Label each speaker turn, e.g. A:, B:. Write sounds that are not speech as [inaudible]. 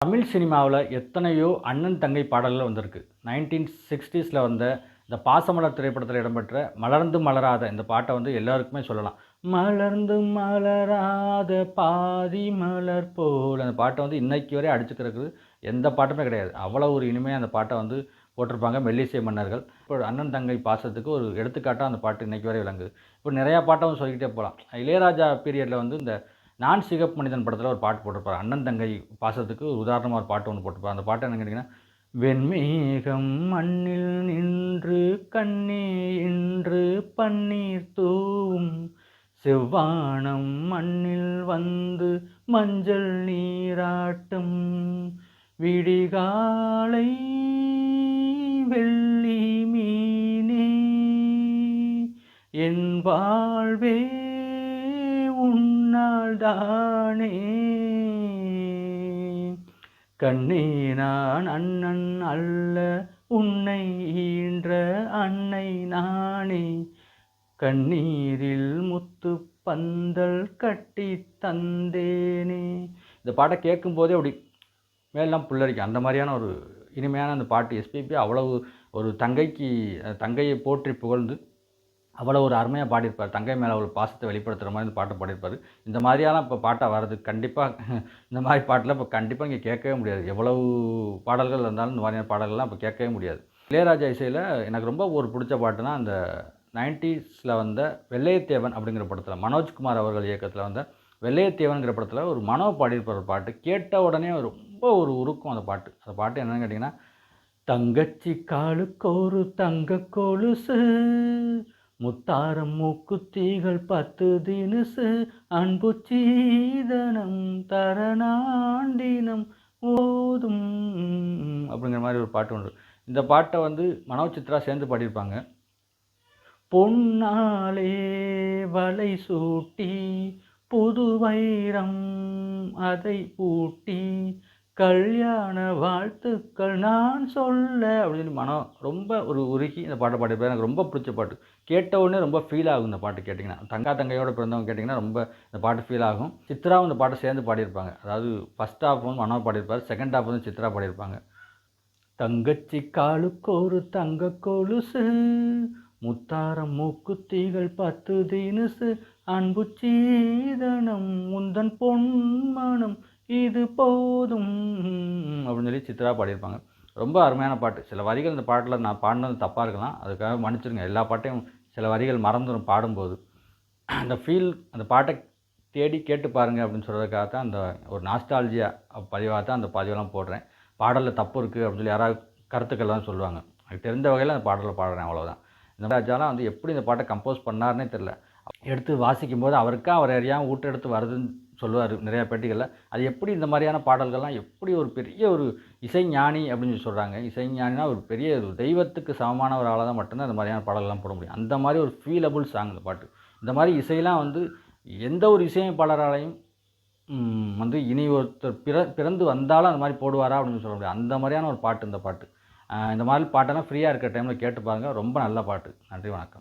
A: தமிழ் சினிமாவில் எத்தனையோ அண்ணன் தங்கை பாடல்கள் வந்திருக்கு. நைன்டீன் சிக்ஸ்டீஸில் வந்த இந்த பாசமலர் திரைப்படத்தில் இடம்பெற்ற மலர்ந்து மலராத இந்த பாட்டை வந்து எல்லாருக்குமே சொல்லலாம். மலர்ந்து மலராத பாதி மலர் போல் அந்த பாட்டை வந்து இன்னைக்கு வரை அடிச்சுக்கிறதுக்கு எந்த பாட்டுமே கிடையாது. அவ்வளோ ஒரு இனிமையாக அந்த பாட்டை வந்து போட்டிருப்பாங்க மெல்லிசை மன்னர்கள். இப்போ அண்ணன் தங்கை பாசத்துக்கு ஒரு எடுத்துக்காட்டாக அந்த பாட்டு இன்றைக்கி வரை விளங்குது. இப்போ நிறையா பாட்டை வந்து சொல்லிக்கிட்டே போகலாம். இளையராஜா பீரியடில் வந்து இந்த நான் சிகப்பு மனிதன் படத்தில் ஒரு பாட்டு போட்டிருப்பார். அண்ணன் தங்கை பாசத்துக்கு ஒரு உதாரணமாக ஒரு பாட்டு ஒன்று போட்டிருப்பார். அந்த பாட்டு என்ன கேட்டிங்கன்னா வெண்மேகம் மண்ணில் நின்று கண்ணே என்று பன்னீர் தூவும். செவ்வானம் மண்ணில் வந்து மஞ்சள் நீராட்டும். விடிகாலை வெள்ளி மீனே. என் வாழ்வே தானே. கண்ணே நான் அண்ணன் அல்ல உன்னை ஈன்ற அன்னை நானே. கண்ணீரில் முத்து பந்தல் கட்டி தந்தேனே. இந்த பாட்டை கேட்கும்போதே அப்படி மேலாம் புல்லரிக்கும். அந்த மாதிரியான ஒரு இனிமையான அந்த பாட்டு எஸ்பிபி அவ்வளவு ஒரு தங்கைக்கு தங்கையை போற்றி புகழ்ந்து அவ்வளோ ஒரு அருமையாக பாடியிருப்பார். தங்கை மேலே அவ்வளோ பாசத்தை வெளிப்படுத்துகிற மாதிரி இந்த பாட்டை பாடியிருப்பார். இந்த மாதிரியான இப்போ பாட்டாக வர்றது கண்டிப்பாக [laughs] இந்த மாதிரி பாட்டில் இப்போ கண்டிப்பாக இங்கே கேட்கவே முடியாது. எவ்வளவு பாடல்கள் இருந்தாலும் இந்த மாதிரியான பாடல்கள்லாம் இப்போ கேட்கவே முடியாது. இளையராஜா இசையில் எனக்கு ரொம்ப ஒரு பிடிச்ச பாட்டுனா அந்த நைன்டிஸில் வந்த வெள்ளையத்தேவன் அப்படிங்கிற படத்தில் மனோஜ்குமார் அவர்கள் இயக்கத்தில் வந்த வெள்ளையத்தேவன்கிற படத்தில் ஒரு மனோ பாடியிருப்பார் ஒரு பாட்டு. கேட்ட உடனே ரொம்ப ஒரு உருக்கும் அந்த பாட்டு. அந்த பாட்டு என்னென்னு கேட்டிங்கன்னா தங்கச்சி காலுக்கு தங்க கொலுசு முத்தாரம் மூக்குத்திகள் பத்து தினுசு அன்பு சீதனம் தரணாண்டினம் ஓதும் அப்படிங்கிற மாதிரி ஒரு பாட்டு உண்டு. இந்த பாட்டை வந்து மனோ சித்ரா சேர்ந்து பாடியிருப்பாங்க. பொன்னாலே வலை சூட்டி புது வைரம் அதை பூட்டி கல்யாண வாழ்த்துக்கள் நான் சொல்ல அப்படின்னு மனம் ரொம்ப ஒரு உருகி இந்த பாட்டை பாடியிருப்பார் எனக்கு ரொம்ப பிடிச்ச பாட்டு. கேட்ட உடனே ரொம்ப ஃபீல் ஆகும் இந்த பாட்டு கேட்டிங்கன்னா. தங்கா தங்கையோட பிறந்தவங்க கேட்டிங்கன்னா ரொம்ப இந்த பாட்டு ஃபீல் ஆகும். சித்ராவும் இந்த பாட்டை சேர்ந்து பாடியிருப்பாங்க. அதாவது ஃபஸ்ட் ஹாஃப் வந்து மனோ பாடியிருப்பார். செகண்ட் ஹாஃப் வந்து சித்ரா பாடியிருப்பாங்க. தங்கச்சி காலுக்கோரு ஒரு தங்க கொலுசு முத்தாரம் மூக்குத்திகள் பத்து தினுசு அன்பு சீதனம் முந்தன் பொன்மனம் இது போ சித்ரா பாடியிருப்பாங்க. ரொம்ப அருமையான பாட்டு. சில வரிகள் இந்த பாட்டில் நான் பாடினது தப்பாக இருக்கலாம். அதுக்காக மன்னிச்சிருங்க. எல்லா பாட்டையும் சில வரிகள் மறந்துடும் பாடும்போது. அந்த ஃபீல் அந்த பாட்டை தேடி கேட்டு பாருங்கள் அப்படின்னு சொல்கிறதுக்காக தான் அந்த ஒரு நாஸ்டாலஜியா பதிவாக தான் அந்த பதிவெல்லாம் போடுறேன். பாடலில் தப்பு இருக்குது அப்படின்னு சொல்லி யாராவது கருத்துக்கள்லாம் சொல்லுவாங்க. எனக்கு தெரிந்த வகையில் அந்த பாடலில் பாடுறேன் அவ்வளோதான் இந்த ராஜாலாம் வந்து எப்படி இந்த பாட்டை கம்போஸ் பண்ணார்னே தெரில எடுத்து வாசிக்கும் போது அவருக்கா அவர் அறியாமல் ஊட்ட எடுத்து வருதுன்னு சொல்லுவார் நிறையா பேட்டிகளில். அது எப்படி இந்த மாதிரியான பாடல்கள்லாம் எப்படி ஒரு பெரிய ஒரு இசைஞானி அப்படின்னு சொல்லி சொல்கிறாங்க இசைஞானினா ஒரு பெரிய ஒரு தெய்வத்துக்கு சமமான ஒரு ஆளாக தான் மட்டும்தான் இந்த மாதிரியான பாடல்கள்லாம் போட முடியும். அந்த மாதிரி ஒரு ஃபீலபுள் சாங் இந்த பாட்டு. இந்த மாதிரி இசையெல்லாம் வந்து எந்த ஒரு இசையமைப்பாளராலையும் வந்து இனி ஒருத்தர் பிற பிறந்து வந்தாலும் அந்த மாதிரி போடுவாரா அப்படின்னு சொல்ல முடியாது. அந்த மாதிரியான ஒரு பாட்டு இந்த பாட்டு. இந்த மாதிரி பாட்டெல்லாம் ஃப்ரீயாக இருக்கிற டைமில் கேட்டு பாருங்கள் ரொம்ப நல்ல பாட்டு. நன்றி வணக்கம்.